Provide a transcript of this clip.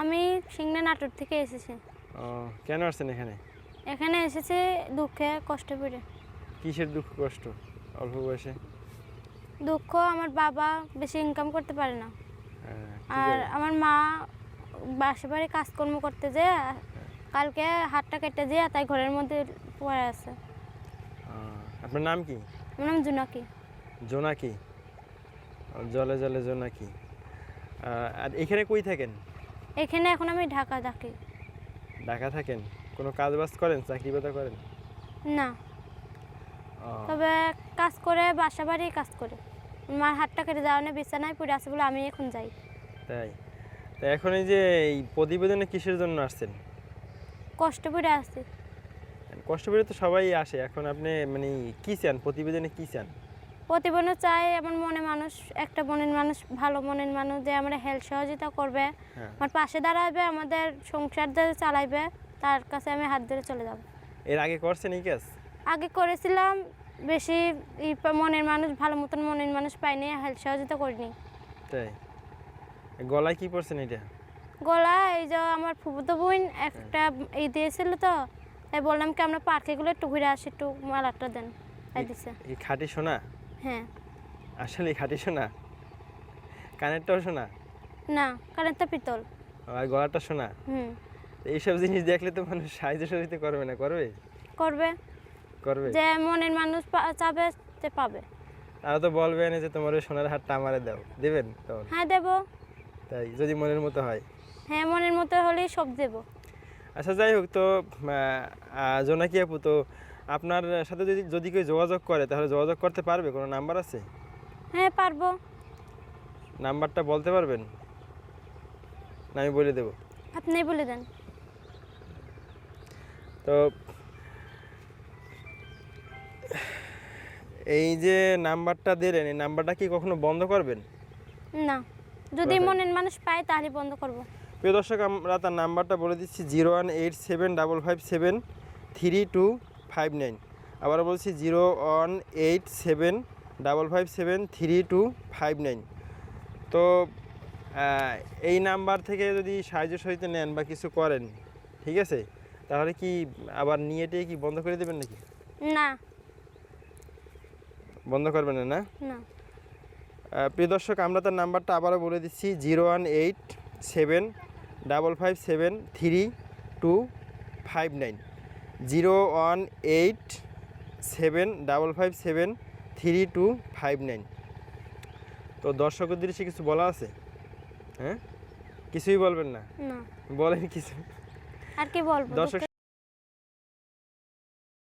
আমি সিংড়া নাটোর থেকে এসেছি। ও কেন আসছেন এখানে? এখানে এসেছি দুঃখে কষ্ট পেরে কিসের দুঃখ কষ্ট? অল্প বয়সে? দুঃখ আমার বাবা বেশি ইনকাম করতে পারে না। হ্যাঁ, আর আমার মা বাসে বাড়ি কাজকর্ম করতে যে কালকে হাতটা কেটে দিয়ে তাই ঘরের মধ্যে পড়ে আছে। আপনার নাম কি? আমার নাম জোনাকি। জোনাকি? জলে জলে জোনাকি। আর এখানে কই থাকেন? এখানে এখন আমি ঢাকা থাকি। ঢাকা থাকেন? কোনো কাজ বাজ করেন? চাকরি বাদা করেন? না। তবে কাজ করে বাসা বাড়ি কাজ করে। মার হাতটা কেটে যাওয়া নিয়ে বিছানায় পড়ে আছে বলে আমি এখন যাই। তাই? তা এখন এই যে এই প্রতিবেদনে কিসের জন্য আসছেন? কষ্ট পড়ে আসছি। কষ্ট করে তো সবাই আসে। এখন আপনি মানে কি চান? প্রতিবেদনে কি চান? প্রতিবন্ধ চাই আমার মনে মানুষ একটা মনের মানুষ ভালো মনের মানুষ যে আমরা হেল্প সহযোগিতা করবে। হ্যাঁ। আমার পাশে দাঁড়াবে আমাদের সংসার যে চালাইবে তার কাছে আমি হাত ধরে চলে যাব। এর আগে করছেন এই কাজ আগে করেছিলাম বেশি মনের মানুষ ভালো মতন মনের মানুষ পাইনি হেল্প সহযোগিতা করিনি। তাই? গলায় কি পড়ছেন এটা? গলা এই যে আমার ফুফুতো বোন একটা এই দিয়েছিল তো তাই বললাম কি আমরা পার্কেগুলো একটু ঘুরে আসি একটু মালাটা দেন। তাই দিছে। এই খাঁটি সোনা? হ্যাঁ। আসলে খাঁটি সোনা? কানেরটাও সোনা? না তো পিতল। আর গলাটা সোনা? হুম। এইসব জিনিস দেখলে তো মানুষ সাহায্য সহযোগিতা করবে না করবে? করবে। করবে? যে মনের মানুষ চাবে পাবে। তারা তো বলবে না যে তোমার ওই সোনার হারটা আমারে দাও। দেবেন তখন? হ্যাঁ দেবো। তাই যদি মনের মতো হয়? হ্যাঁ মনের মতো হলেই সব দেবো। আচ্ছা যাই হোক তো জোনাকি আপু তো আপনার সাথে যদি যদি কেউ যোগাযোগ করে তাহলে যোগাযোগ করতে পারবে? কোনো নাম্বার আছে? হ্যাঁ পারব। নাম্বারটা বলতে পারবেন? না আমি বলে দেবো। আপনি বলে দেন। তো এই যে নাম্বারটা দিলেন এই নাম্বারটা কি কখনো বন্ধ করবেন? না। যদি মনের মানুষ পায় তাহলে বন্ধ করব। প্রিয় দর্শক আমরা তার নাম্বারটা বলে দিচ্ছি zero one eight seven double five seven three two five nine আবার বলছি zero one eight seven double five seven three two five nine তো এই নাম্বার থেকে যদি সাহায্য সহিত নেন বা কিছু করেন ঠিক আছে? তাহলে কি আবার নিয়ে টিয়ে কি বন্ধ করে দেবেন নাকি? না। বন্ধ করবেন না না? না। প্রিয় দর্শক আমরা তার নাম্বারটা আবারও বলে দিচ্ছি zero one eight seven double five seven three two five nine zero one eight seven double five seven three two five nine তো দর্শকের দৃশ্যে কিছু বলা আছে? হ্যাঁ? কিছুই বলবেন না। বলেন কিছু। আর কি বলব? দর্শক